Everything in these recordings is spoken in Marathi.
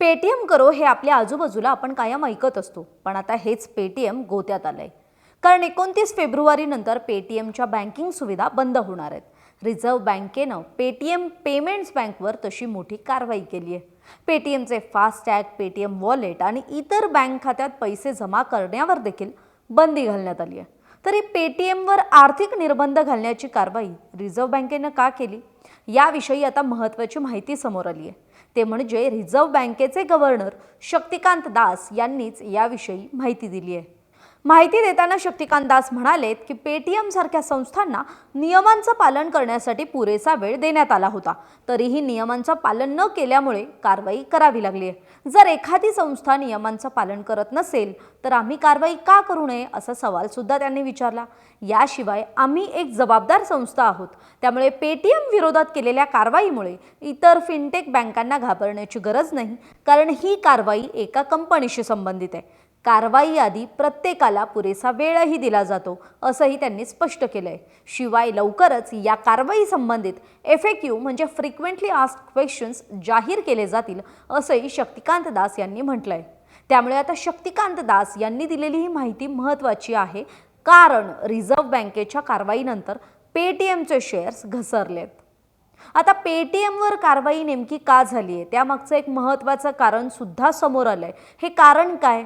पेटीएम करो हे आपल्या आजूबाजूला आपण कायम ऐकत असतो. पण आता हेच पेटीएम गोत्यात आलं आहे कारण एकोणतीस फेब्रुवारीनंतर पेटीएमच्या बँकिंग सुविधा बंद होणार आहेत. रिझर्व्ह बँकेनं पेटीएम पेमेंट्स बँकवर तशी मोठी कारवाई केली आहे. पेटीएमचे फास्टॅग पेटीएम वॉलेट आणि इतर बँक खात्यात पैसे जमा करण्यावर देखील बंदी घालण्यात आली आहे. तरी पेटीएमवर आर्थिक निर्बंध घालण्याची कारवाई रिझर्व्ह बँकेनं का केली? याविषयी आता महत्त्वाची माहिती समोर आली आहे. ते म्हणजे रिझर्व्ह बँकेचे गव्हर्नर शक्तिकांत दास यांनीच याविषयी माहिती दिली आहे. माहिती देताना शक्तिकांत दास म्हणालेत की पेटीएम सारख्या संस्थांना नियमांचं पालन करण्यासाठी पुरेसा वेळ देण्यात आला होता. तरीही नियमांचं पालन न केल्यामुळे कारवाई करावी लागली आहे. जर एखादी संस्था नियमांचं पालन करत नसेल तर आम्ही कारवाई का करू नये असा सवाल सुद्धा त्यांनी विचारला. याशिवाय आम्ही एक जबाबदार संस्था आहोत. त्यामुळे पेटीएम विरोधात केलेल्या कारवाईमुळे इतर फिनटेक बँकांना घाबरण्याची गरज नाही कारण ही कारवाई एका कंपनीशी संबंधित आहे. कारवाई आधी प्रत्येकाला पुरेसा वेळही दिला जातो असंही त्यांनी स्पष्ट केलंय. शिवाय लवकरच या कारवाई संबंधित एफ ए क्यू म्हणजे फ्रिक्वेंटली आस्क क्वेश्चन्स जाहीर केले जातील असंही शक्तिकांत दास यांनी म्हटलं आहे त्यामुळे आता शक्तिकांत दास यांनी दिलेली ही माहिती महत्त्वाची आहे कारण रिझर्व्ह बँकेच्या कारवाईनंतर पेटीएमचे शेअर्स घसरलेत. आता पेटीएमवर कारवाई नेमकी का झाली आहे त्यामागचं एक महत्त्वाचं कारण सुद्धा समोर आहे हे कारण काय?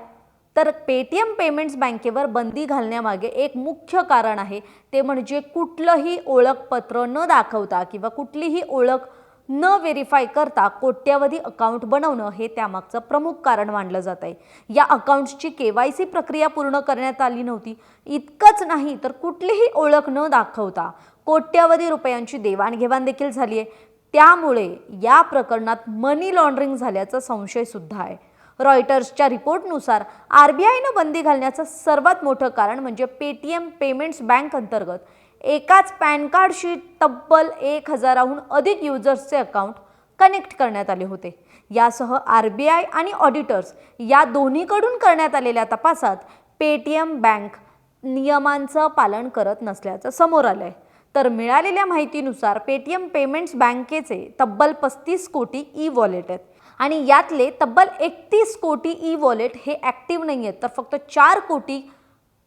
तर पेटीएम पेमेंट्स बँकेवर बंदी घालण्यामागे एक मुख्य कारण आहे. ते म्हणजे कुठलंही ओळखपत्र न दाखवता किंवा कुठलीही ओळख न व्हेरीफाय करता कोट्यावधी अकाउंट बनवणं हे त्यामागचं प्रमुख कारण मानलं जात आहे. या अकाउंट्सची के वाय सी प्रक्रिया पूर्ण करण्यात आली नव्हती. इतकंच नाही तर कुठलीही ओळख न दाखवता कोट्यावधी रुपयांची देवाणघेवाण देखील झाली आहे. त्यामुळे या प्रकरणात मनी लॉन्ड्रिंग झाल्याचा संशयसुद्धा आहे. रॉयटर्सच्या रिपोर्टनुसार आर बी आयनं बंदी घालण्याचं सर्वात मोठं कारण म्हणजे पेटीएम पेमेंट्स बँक अंतर्गत एकाच पॅन कार्डशी तब्बल एक हजाराहून अधिक युजर्सचे अकाउंट कनेक्ट करण्यात आले होते. यासह आर बी आय आणि ऑडिटर्स या दोन्हीकडून करण्यात आलेल्या तपासात पेटीएम बँक नियमांचं पालन करत नसल्याचं समोर आलं आहे तर मिळालेल्या माहितीनुसार पेटीएम पेमेंट्स बँकेचे तब्बल पस्तीस कोटी ई वॉलेट आहेत. आणि यातले तब्बल एकतीस कोटी ई वॉलेट हे ॲक्टिव्ह नाही आहेत तर फक्त चार कोटी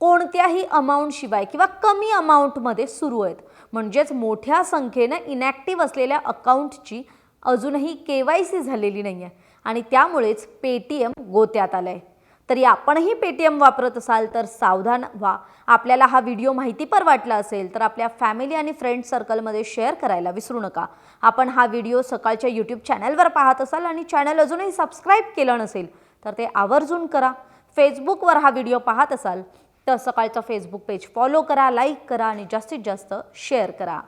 कोणत्याही अमाऊंटशिवाय किंवा कमी अमाऊंटमध्ये सुरू आहेत. म्हणजेच मोठ्या संख्येनं इनॅक्टिव्ह असलेल्या अकाउंटची अजूनही के वाय सी झालेली नाही आहे आणि त्यामुळेच पेटीएम गोत्यात आलं आहे तरी आपणही पेटीएम वापरत असाल तर सावधान व्हा. आपल्याला हा व्हिडिओ माहितीपर वाटला असेल तर आपल्या फॅमिली आणि फ्रेंड सर्कलमध्ये शेअर करायला विसरू नका. आपण हा व्हिडिओ सकाळच्या यूट्यूब चॅनलवर पाहत असाल आणि चॅनल अजूनही सबस्क्राईब केलं नसेल तर ते आवर्जून करा. फेसबुकवर हा व्हिडिओ पाहत असाल तर सकाळचं फेसबुक पेज फॉलो करा लाईक करा आणि जास्तीत जास्त शेअर करा.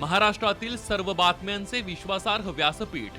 महाराष्ट्रातील सर्व बातम्यांचे विश्वासार्ह व्यासपीठ.